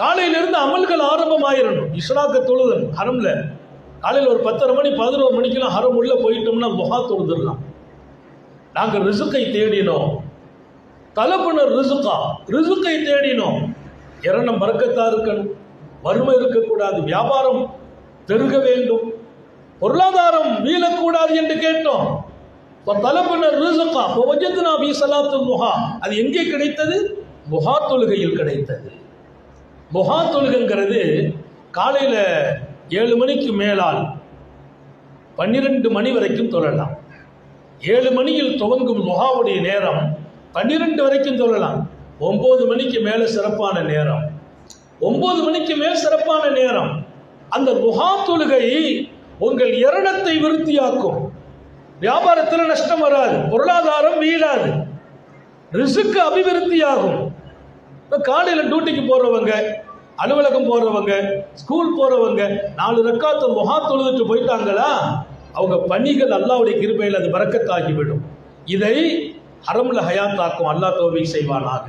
காலையிலிருந்து அமல்கள் ஆரம்பமாயிரணும். இஸ்லாக்க தொழுதல் ஹரம்ல. காலையில் ஒரு பத்தரை மணி பதினோரு மணிக்கெல்லாம் ஹரம் உள்ள போயிட்டோம்னா முகா தொழுதுடலாம். நாங்கள் ரிசுக்கை தேடினோம். தலப்புனர் ரிசுக்கா ரிசுக்கை தேடினோம். இரணம் பறக்கத்தா இருக்கணும். வறுமை இருக்கக்கூடாது. வியாபாரம் பெருக வேண்டும். பொருளாதாரம் வீழக்கூடாது என்று கேட்டோம். தலப்புனர் ரிசுக்கா வஜத்னா பி சலாத்து முகா அது எங்கே கிடைத்தது? முகா தொழுகையில் கிடைத்தது. புகா தொழுகைங்கிறது காலையில் ஏழு மணிக்கு மேலால் பன்னிரெண்டு மணி வரைக்கும் தொழலாம். ஏழு மணியில் துவங்கும் முகாவுடைய நேரம் பன்னிரெண்டு வரைக்கும் தொழலாம். ஒம்பது மணிக்கு மேலே சிறப்பான நேரம். ஒம்பது மணிக்கு மேல் சிறப்பான நேரம். அந்த முகா தொழுகை உங்கள் இரணத்தை விருத்தியாக்கும். வியாபாரத்தில் நஷ்டம் வராது. பொருளாதாரம் வீழாது. ரிசுக்கு அபிவிருத்தியாகும். இப்போ காலையில் டியூட்டிக்கு போகிறவங்க அலுவலகம் போகிறவங்க ஸ்கூல் போகிறவங்க நாலு ரக்காத்த முகா தொழுதுட்டு போயிட்டாங்களா? அவங்க பணிகள் அல்லாவுடைய கிருபையில் அது பறக்கத்தாகிவிடும். இதை ஹரம்ல ஹயாத்தாக்கும் அல்லாஹ் தோவி செய்வானாக.